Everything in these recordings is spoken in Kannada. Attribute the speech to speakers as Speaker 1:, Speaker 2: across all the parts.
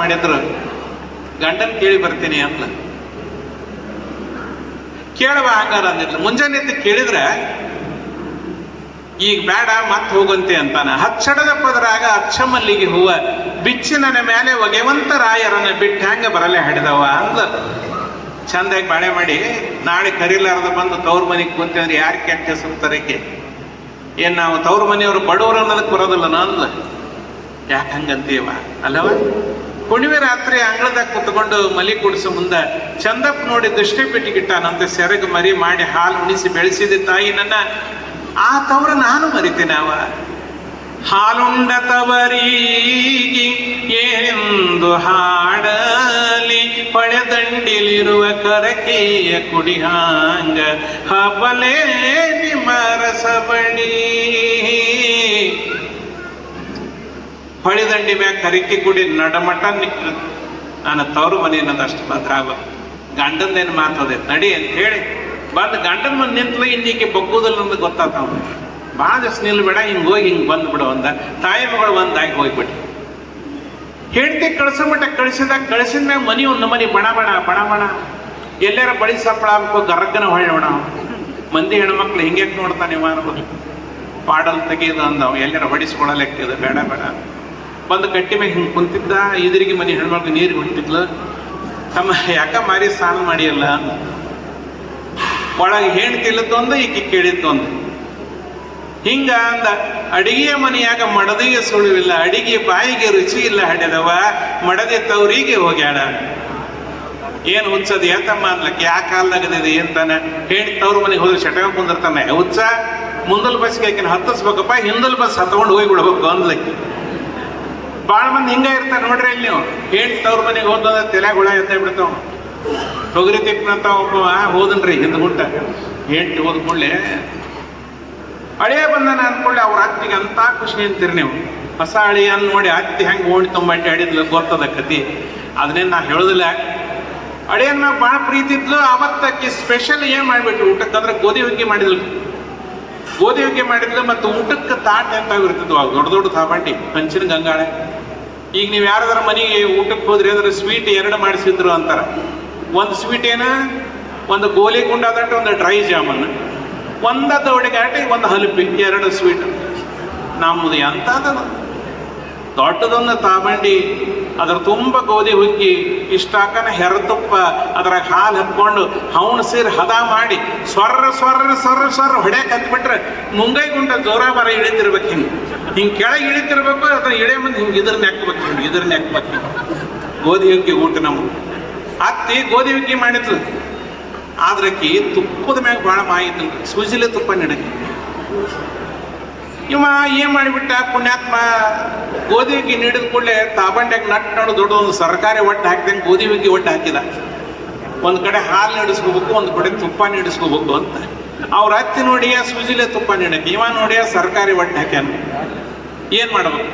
Speaker 1: ಮಾಡಿದ್ರು ಗಂಡನ್ ಕೇಳಿ ಬರ್ತೀನಿ ಅಂದ್ಲ. ಕೇಳುವ ಹಂಗಾರ ಅಂದಿದ್ಲು. ಮುಂಜಾನೆ ಎದ್ದು ಕೇಳಿದ್ರೆ, ಈಗ ಬೇಡ ಮತ್ತೆ ಹೋಗಂತೆ ಅಂತಾನ. ಹಚ್ಚಡದ ಪದರಾಗ ಅಚ್ಚಮಲ್ಲಿಗೆ ಹೂವ ಬಿಚ್ಚಿನ ಮೇಲೆ ಒಗೆವಂತ ರಾಯರನ್ನ ಬಿಟ್ಟು ಹೆಂಗ ಬರಲೆ ಹಿಡಿದವ? ಅಂದ ಚಂದಾಗಿ ಬಾಳೆ ಮಾಡಿ, ನಾಳೆ ಕರಿಲಾರದ ಬಂದು ತವ್ರ ಮನೆಗೆ ಕುಂತಂದ್ರೆ ಯಾರು ಕೆಟ್ಟ ಹೆಸರು ಏನ್ ನಾವು ತವ್ರ ಮನೆಯವರು ಬಡವರು ಅನ್ನೋದಕ್ಕೆ ಬರೋದಿಲ್ಲ ನಾನು ಯಾಕೆ ಹಂಗಂತೀವ? ಅಲ್ಲವ ಹುಣ್ಣಿಮೆ ರಾತ್ರಿ ಅಂಗಳದಾಗ ಕುತ್ಕೊಂಡು ಮಲಿ ಕುಡಿಸೋ ಮುಂದೆ ಚಂದಪ್ಪ ನೋಡಿ ದೃಷ್ಟಿ ಪೆಟ್ಟಿಗಿಟ್ಟಾನಂತೆ ಸೆರಗ ಮರಿ ಮಾಡಿ ಹಾಲು ಉಣಿಸಿ ಬೆಳೆಸಿದ ತಾಯಿ ನನ್ನ. ಆ ತವರ ನಾನು ಮರಿತೇನೆ ಅವ. ಹಾಲುಂಡ ತವರಿಗೆ ಏನೆಂದು ಹಾಡಲಿ ಪಳೆದಂಡಿಲಿರುವ ಕರಕೆಯ ಕುಡಿಹಾಂಗ ಹಬಲೇ ನಿಮರಸಬಣಿ ಹೊಳಿದಂಡಿ ಮ್ಯಾಗ ಕರಿಕೆ ಕುಡಿ ನಡಮಟ ನಿಕ್ಕು ನಾನು ತವರು ಮನೆ ಅನ್ನೋದು ಅಷ್ಟು ಭದ್ರ ಆಗ ಗಂಡಂದೇನು ಮಾತದೆ ನಡಿ ಅಂತ ಹೇಳಿ. ಬಂದು ಗಂಡನ ಮನೆ ನಿಂತಲು, ಇನ್ನೀಕೆ ಬಗ್ಗುದಲ್ಲ ಅಂತ ಗೊತ್ತಾಗ್ತಾವ ಭಾಳ ದಿವಸ ನಿಲ್ಬೇಡ ಹಿಂಗೆ ಹೋಗಿ ಹಿಂಗೆ ಬಂದ್ಬಿಡು ಅಂದ. ತಾಯಿ ಮಗಳು ಒಂದಾಗಿ ಹೋಗ್ಬಿಟ್ಟು ಹೆಂಡತಿ ಕಳ್ಸೋ ಮಟ್ಟ ಕಳಿಸಿದಾಗ ಕಳಿಸಿದ ಮ್ಯಾಗ ಮನಿ ಒಂದು ಮನಿ ಬಣ ಬಣ ಬಣ ಬಣ ಎಲ್ಲಾರ ಬಳಿ ಸಪ್ಪಳ ಆಗ್ಬೇಕು, ಗರಗನ ಹೊಳ್ಳೋಣ ಮಂದಿ ಹೆಣ್ಮಕ್ಳು ಹಿಂಗೆ ನೋಡ್ತಾನೆ ಅನ್ನೋದು ಪಾಡಲ್ ತೆಗೆಯೋದು ಅಂದವ ಎಲ್ಲಾರ ಹೊಡಿಸ್ಕೊಳಲೆಕ್ಕಿದ ಬೇಡ ಬೇಡ. ಬಂದು ಕಟ್ಟಿ ಮ್ಯಾಗ ಹಿಂಗೆ ಕುಂತಿದ್ದ ಎದುರಿಗೆ ಮನೆ ಹೆಣ್ಮಕ್ಳು ನೀರು ಹೊಂಟಿದ್ಲು. ತಮ್ಮ ಯಾಕ ಮಾರಿ ಸ್ನಾನ ಮಾಡಿಯಲ್ಲ? ಒಳಗೆ ಹೆಣ್ತಿಲ್ಲದೊಂದು ಈಕಿ ಕೇಳಿದ್ದೊಂದು. ಹಿಂಗ ಅಂದ ಅಡಿಗೆಯ ಮನೆಯಾಗ ಮಡದಿಗೆ ಸುಳುವಿಲ್ಲ, ಅಡಿಗೆ ಬಾಯಿಗೆ ರುಚಿ ಇಲ್ಲ ಹಡೆದವ ಮಡದೆ ತವರಿಗೆ ಹೋಗ್ಯಾಡ ಏನು ಹುಚ್ಚದ ಏತಮ್ಮ ಅನ್ಲಕ್ಕೆ ಯಾ ಕಾಲ್ದಾಗದಿದೆ ಅಂತಾನೆ ಹೇಳಿ ತವ್ರ ಮನೆಗೆ ಹೋದ್ರೆ ಶಟಕ ಕುಂದಿರ್ತಾನೆ. ಹುಚ್ಚ ಮುಂದಲ್ ಬಸ್ಗೆ ಆಕಿನ ಹತ್ತಿಸ್ಬೇಕಪ್ಪ, ಹಿಂದಲ್ ಬಸ್ ಹತ್ಕೊಂಡು ಹೋಗಿ ಬಿಡ್ಬೇಕು ಅಂದ್ಲಕ್ಕೆ ಭಾಳ ಮಂದಿ ಹಿಂಗ ಇರ್ತಾರೆ ನೋಡ್ರಿ ಇಲ್ಲಿ ನೀವು. ಹೇಳಿ ತವ್ರ ಮನೆಗೆ ಹೋದ ತಲೆ ಹುಳ ಎತ್ತ ಬಿಡ್ತಾವ. ತೊಗರಿ ತಿಕ್ಕಂತ ಒಬ್ಬ ಹೋದನ್ರಿ ಹಿಂದ್ಗುಂಟ ಹೇಳ್ತಿ ಹೋದ ಕೂಡಲೇ ಹಳೆಯ ಬಂದನ ಅಂದ್ಕೊಳ್ಳಿ ಅವ್ರ ಅತ್ತಿಗೆ ಅಂತ ಖುಷಿ ಅಂತೀರಿ ನೀವು. ಹೊಸ ಹಳಿಯನ್ನ ನೋಡಿ ಅತ್ತಿ ಹೆಂಗೆ ಓಣಿ ತೊಂಬಟ್ಟಿ ಆಡಿದ್ಲು ಗೊತ್ತದ ಕತಿ. ಅದನ್ನೇನು ನಾ ಹೇಳೋದಿಲ್ಲ. ಅಡಿಯನ್ನ ಭಾಳ ಪ್ರೀತಿ ಇದ್ಲು ಅವತ್ತಕ್ಕೆ ಸ್ಪೆಷಲ್ ಏನು ಮಾಡ್ಬಿಟ್ಟು ಊಟಕ್ಕೆ ಅಂದ್ರೆ ಗೋಧಿ ಹುಗ್ಗಿ ಮಾಡಿದ್ಲು. ಗೋಧಿ ಮಾಡಿದ್ರೆ ಮತ್ತೆ ಊಟಕ್ಕೆ ತಾಟ್ ಅಂತ ಇರ್ತಿದ್ವು ಅವಾಗ. ದೊಡ್ಡ ದೊಡ್ಡ ತಾಬಾಟಿ ಹಂಚಿನ ಗಂಗಾಳೆ. ಈಗ ನೀವು ಯಾರಾದ್ರ ಮನೆಗೆ ಊಟಕ್ಕೆ ಹೋದ್ರೆ ಅಂದ್ರೆ ಸ್ವೀಟ್ ಎರಡು ಮಾಡಿಸಿದ್ರು ಅಂತಾರೆ. ಒಂದು ಸ್ವೀಟ್ ಏನ? ಒಂದು ಗೋಲಿ ಗುಂಡಾದಟ್ಟು ಒಂದು ಡ್ರೈ ಜಾಮನ್. ಒಂದ ದೌಡಿಗಾಟಿ ಒಂದು ಹಲಪಿ. ಎರಡು ಸ್ವೀಟ್ ನಮ್ಮದು ಎಂಥದ್ದು ದೊಡ್ಡದೊಂದು ತಾಬಂಡಿ ಅದ್ರ ತುಂಬ ಗೋಧಿ ಹುಕ್ಕಿ, ಇಷ್ಟಾಕನ ಹೆರತುಪ್ಪ, ಅದ್ರಾಗ ಹಾಲು ಹತ್ಕೊಂಡು ಹವಣ ಸೇರಿ ಹದ ಮಾಡಿ ಸ್ವರ್ರ ಸ್ವರ್ರ ಸ್ವರ್ರ ಸ್ವರ್ರ ಹೊಡೆ ಹತ್ಬಿಟ್ರೆ ಮುಂಗೈ ಗುಂಡ ಜೋರ ಬರ ಇಳಿತಿರ್ಬೇಕು ಹಿಂಗೆ. ಹಿಂಗೆ ಕೆಳಗೆ ಇಳಿತಿರ್ಬೇಕು, ಅದ್ರ ಇಳೆ ಮುಂದೆ ಹಿಂಗೆ ಇದ್ರ ನೆಕ್ಬೇಕು ಹಿಂಗೆ, ಇದ್ರ ನೆಕ್ಬೇಕು ಗೋಧಿ ಹುಕ್ಕಿ ಊಟ ನಮ್ಮ ಅತ್ತಿ ಗೋಧಿ ಹುಗ್ಗಿ ಮಾಡಿದ್ಲು. ಆದ್ರಕ್ಕಿ ತುಪ್ಪದ ಮ್ಯಾಗ ಭಾಳ ಮಾಹಿತಿ ಸೂಜಿಲೆ ತುಪ್ಪ ನಡಕ್ಕೆ. ಇವ ಏನ್ ಮಾಡಿಬಿಟ್ಟ? ಪುಣ್ಯಾತ್ಮ ಗೋಧಿ ಹುಗ್ಗಿ ನೀಡಿದ ಕೂಡಲೇ ತಾಬಂಡ್ಯಾಗ ನಟ್ ನಡು ದೊಡ್ಡ ಒಂದು ಸರ್ಕಾರಿ ಒಟ್ಟು ಹಾಕಿದಂಗೆ ಗೋಧಿ ಹುಗ್ಗಿ ಒಟ್ಟು ಹಾಕಿದ. ಒಂದ್ ಕಡೆ ಹಾಲು ನೀಡಿಸ್ಕೋಬೇಕು, ಒಂದ್ ಕಡೆ ತುಪ್ಪ ನೀಡಿಸ್ಕೋಬೇಕು ಅಂತ. ಅವ್ರ ಹತ್ತಿ ನೋಡಿಯ, ಸುಜಿಲೆ ತುಪ್ಪ ನೀಡಕ್ಕೆ. ಇವ ನೋಡಿಯ, ಸರ್ಕಾರಿ ಒಟ್ಟು ಹಾಕ್ಯಾನ. ಏನ್ ಮಾಡ್ಬೇಕು?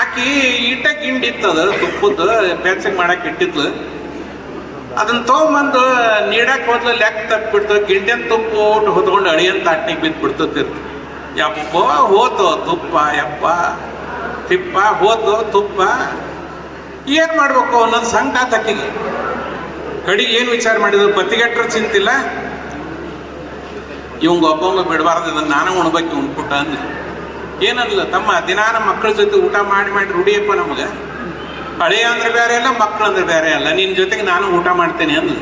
Speaker 1: ಆಕಿ ಈಟ ಗಿಂಡಿತ್ತದ ತುಪ್ಪದ ಪ್ಯಾಚಿಂಗ್ ಮಾಡಕ್ ಇಟ್ಟಿದ್ಲು. ಅದನ್ನ ತೊಗೊಂಬಂದು ನೀಡಕ್ ಹೋದ್ಲು, ಲೆಕ್ಕ ತಪ್ಪಿಬಿಡ್ತು. ಗಿಂಡಿನ ತುಪ್ಪ ಊಟ ಹೊತ್ಕೊಂಡು ಅಳಿಯಂತ ತಾಟ್ನಿಗೆ ಬಿದ್ದು ಬಿಡ್ತಿರ್ತು ಯಪ್ಪ ಹೋತು ತುಪ್ಪ ಯಪ್ಪ ತಿಪ್ಪ ಹೋತು ತುಪ್ಪ ಏನು ಮಾಡಬೇಕು ಅನ್ನೋದು ಸಂಕಟ ತಕ್ಕಿಗೆ ಕಡಿಗೆ ಏನು ವಿಚಾರ ಮಾಡಿದ್ರು? ಪತ್ತಿಗೆಟ್ಟರು ಚಿಂತಿಲ್ಲ? ಇವಂಗ ಒಬ್ಬ ಬಿಡಬಾರ್ದು, ಇದನ್ನ ನಾನು ಉಣ್ಬೇಕು ಉಣ್ಬಿಟ್ಟ ಅಂದ್ರೆ ಏನಲ್ಲ ತಮ್ಮ ದಿನ ನಮ್ಮ ಮಕ್ಕಳ ಜೊತೆ ಊಟ ಮಾಡಿ ಮಾಡಿ ರೂಢಿಯಪ್ಪ ನಮಗೆ. ಹಳೆಯ ಅಂದ್ರೆ ಬೇರೆ ಅಲ್ಲ ಮಕ್ಕಳು ಅಂದ್ರೆ ಬೇರೆ ಅಲ್ಲ. ನಿನ್ನ ಜೊತೆಗೆ ನಾನು ಊಟ ಮಾಡ್ತೇನೆ ಅಂದ್ಲು.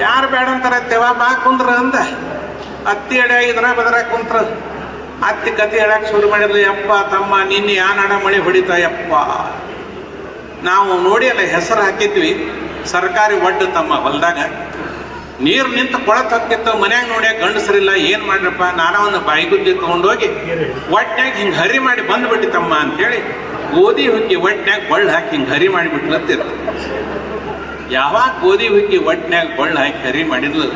Speaker 1: ಯಾರು ಬೇಡ ಅಂತಾರೆ ತೆವ ಬಾ ಕುಂದ್ರ ಅಂದ. ಅತ್ತಿ ಎಡೆ ಇದ್ರ ಬದ್ರ ಕುಂತ್ರ. ಅತ್ತಿ ಕತೆ ಹೇಳಕ್ಕೆ ಶುರು ಮಾಡಿದ್ಲು, ಯಪ್ಪ ತಮ್ಮ, ನಿನ್ನೆ ನಾಡ ಮಳೆ ಹೊಡಿತಾ, ಯಪ್ಪ. ನಾವು ನೋಡಿ ಅಲ್ಲ, ಹೆಸರು ಹಾಕಿದ್ವಿ, ಸರ್ಕಾರಿ ಒಡ್ಡು ತಮ್ಮ ಹೊಲ್ದಾಗ. ನೀರು ನಿಂತು ಕೊಳತ್ ತಕ್ಕಿತ್ತು ಮನ್ಯಾಗ ನೋಡಿ ಗಂಡಸರಿಲ್ಲ, ಏನು ಮಾಡ್ರಪ್ಪ, ನಾನ ಒಂದು ಬಾಯಿಗುದ್ದಿ ತಗೊಂಡೋಗಿ ಒಟ್ನ್ಯಾಗ ಹಿಂಗೆ ಹರಿ ಮಾಡಿ ಬಂದ್ಬಿಟ್ಟಿತಮ್ಮ ಅಂತೇಳಿ, ಗೋಧಿ ಹುಕ್ಕಿ ಒಟ್ನ್ಯಾಗ ಬಳ್ಳು ಹಾಕಿ ಹಿಂಗೆ ಹರಿ ಮಾಡಿಬಿಟ್ಲತ್ತಿರ ಯಾವಾಗ ಗೋಧಿ ಹುಕ್ಕಿ ಒಟ್ನ್ಯಾಗ ಬಳ್ಳು ಹಾಕಿ ಹರಿ ಮಾಡಿದ್ಲು,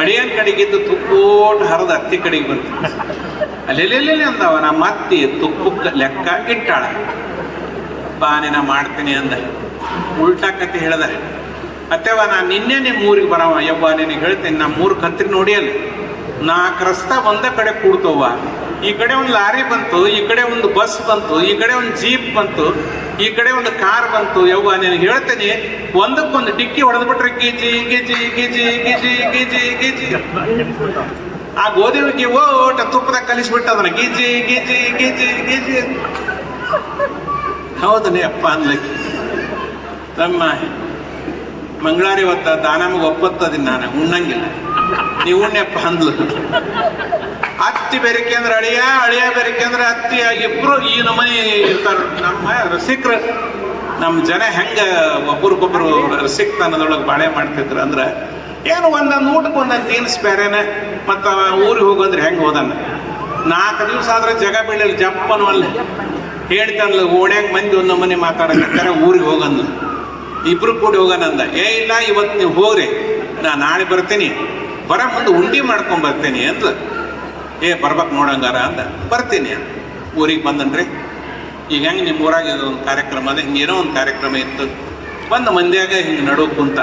Speaker 1: ಅಡಿಯನ್ ಕಡೆಗಿದ್ದು ತುಪ್ಪೋಟ ಹರಿದ ಹತ್ತಿ ಕಡೆಗೆ ಬಂತು. ಅಲ್ಲೆಲ್ಲೆಲ್ಲೆಲ್ಲಿ ಅಂದವ ನಮ್ಮ ಅತ್ತಿ ತುಪ್ಪಕ್ಕೆ ಲೆಕ್ಕ ಇಟ್ಟಾಳ. ಬಾನಿನ ಮಾಡ್ತೀನಿ ಅಂದ. ಉಲ್ಟಾ ಕತೆ ಹೇಳ್ದ. ಅತ್ತೆವ ನಾನು ನಿನ್ನೆ ನಿಮ್ಮ ಊರಿಗೆ ಬರವ ಯವ್ವ, ನಿನಗೆ ಹೇಳ್ತೀನಿ ನಮ್ಮ ಮೂರು ಕತ್ರಿ ನೋಡಿ ಅಲ್ಲಿ. ನಾಲ್ಕು ರಸ್ತ ಒಂದೇ ಕಡೆ ಕೂಡ್ತವ ಈ ಕಡೆ ಒಂದು ಲಾರಿ ಬಂತು, ಈ ಕಡೆ ಒಂದು ಬಸ್ ಬಂತು, ಈ ಕಡೆ ಒಂದು ಜೀಪ್ ಬಂತು, ಈ ಕಡೆ ಒಂದು ಕಾರ್ ಬಂತು. ಯವ್ವ, ನಿನಗೆ ಹೇಳ್ತೇನೆ, ಒಂದಕ್ಕೊಂದು ಡಿಕ್ಕಿ ಹೊಡೆದ್ಬಿಟ್ರೆ ಗಿಜಿ ಗಿಜಿ ಗಿಜಿ ಗಿಜಿ ಗಿಜಿ ಗಿಜಿ. ಆ ಗೋಧಿಗೆ ಓಟ ತುಪ್ಪದಾಗ ಕಲಿಸ್ಬಿಟ್ಟು ಅದನ್ನ ಗಿಜಿ, ಗೀಜಿ ಗೀಜಿ ಗೀಜಿ. ಹೌದನೇ ಅಪ್ಪ ಅಂದ್ಲಕ್ಕಿ. ತಮ್ಮ ಮಂಗಳಾರಿ ಹೊತ್ತ ದಾನಮಗೆ ಒಪ್ಪತ್ತದಿನ ನಾನು, ಉಣ್ಣಂಗಿಲ್ಲ. ನೀವು ಉಣ್ಣೆಪ್ಪ ಅಂದ್ಲು. ಅತ್ತಿ ಬೆರಿಕೆ ಅಂದ್ರೆ ಅಳಿಯ ಅಳಿಯ ಬೆರಿಕೆ ಅಂದ್ರೆ ಅತ್ತಿ ಇಬ್ರು ಈ ನಮನಿ ಇರ್ತಾರ. ನಮ್ಮ ರಸಿಕ್ರ ನಮ್ಮ ಜನ ಹೆಂಗ ಒಬ್ರಿಗೊಬ್ರು ರಸಿಕ್ತನದೊಳಗೆ ಬಾಳೆ ಮಾಡ್ತಿದ್ರು ಅಂದ್ರೆ ಏನು ಒಂದೊಂದು ಊಟಕ್ಕೆ ಒಂದೊಂದು ತಿನ್ಸ್ ಬೇರೆನ, ಮತ್ತು ಊರಿಗೆ ಹೋಗಂದ್ರೆ ಹೆಂಗೆ ಹೋದನ್ನ ನಾಲ್ಕು ದಿವಸ ಆದ್ರೆ ಜಗ ಬೀಳಲಿ ಜಪ್ಪನು ಅಲ್ಲ. ಹೇಳ್ತಾನಲ್ಲ ಓಣ್ಯಾಗ ಮಂದಿ ಒಂದು ಮನೆ ಮಾತಾಡಕತ್ತಾರೆ ಊರಿಗೆ ಹೋಗಂದು ಇಬ್ರು ಕೂಡಿ ಹೋಗನಂದ ಏ, ಇಲ್ಲ, ಇವತ್ತು ನೀವು ಹೋಗ್ರಿ. ನಾ ನಾಳೆ ಬರ್ತೀನಿ. ಬರ ಮುಂದೆ ಉಂಡಿ ಮಾಡ್ಕೊಂಡು ಬರ್ತೀನಿ ಅಂತ ಏ, ಬರ್ಬೇಕು ನೋಡಂಗಾರ ಅಂದ. ಬರ್ತೀನಿ. ಊರಿಗೆ ಬಂದನ್ರಿ. ಈಗ ಹೆಂಗೆ ನಿಮ್ಮ ಊರಾಗ ಒಂದು ಕಾರ್ಯಕ್ರಮ ಅದ? ಹಿಂಗೇನೋ ಒಂದು ಕಾರ್ಯಕ್ರಮ ಇತ್ತು. ಬಂದು ಮಂದಿಯಾಗ ಹಿಂಗೆ ನಡು ಕುಂತ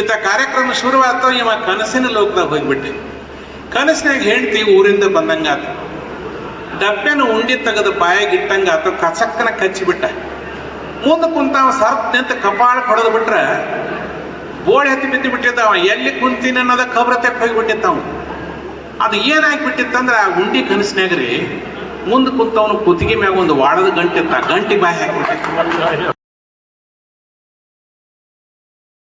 Speaker 1: ಇತ್ತ ಕಾರ್ಯಕ್ರಮ ಶುರುವಾಯ್ತು ಇವ ಕನಸಿನ ಲೋಕದಾಗ ಹೋಗ್ಬಿಟ್ಟೆ. ಕನಸಿನಾಗ ಹೆಂಡ್ತಿ ಊರಿಂದ ಬಂದಂಗಾತ. ಡಬ್ಬೆನ ಉಂಡಿ ತೆಗೆದು ಬಾಯಾಗಿಟ್ಟಂಗ ಇಟ್ಟಂಗಾತ, ಕಸಕ್ಕನ ಕಚ್ಚಿಬಿಟ್ಟ. ಮುಂದೆ ಕುಂತಾವ ಸರ್ತ್ ನಿಂತ ಕಪಾಳ ಹೊಡೆದು ಬಿಟ್ರೆ ಬೋಳಿ ಹತ್ತಿ ಬಿದ್ದು ಬಿಟ್ಟಿದ್ದ ಅವ. ಎಲ್ಲಿ ಕುಂತೀನಿ ಅನ್ನೋದ ಕಬ್ರ ತೆಪ್ಪ ಹೋಗಿಬಿಟ್ಟಿತ್ತವ ಅದು ಏನಾಗಿಬಿಟ್ಟಿತ್ತಂದ್ರೆ ಆ ಉಂಡಿ ಕನಸಿನಾಗ್ರಿ ಮುಂದೆ ಕುಂತವನು ಕುತ್ತಿಗೆ ಮ್ಯಾಗ ಒಂದು ವಾಡದ ಗಂಟಿತ್ತ. ಗಂಟಿ ಬಾಯಿ ಹಾಕ್ಬಿಟ್ಟಿತ್ತು.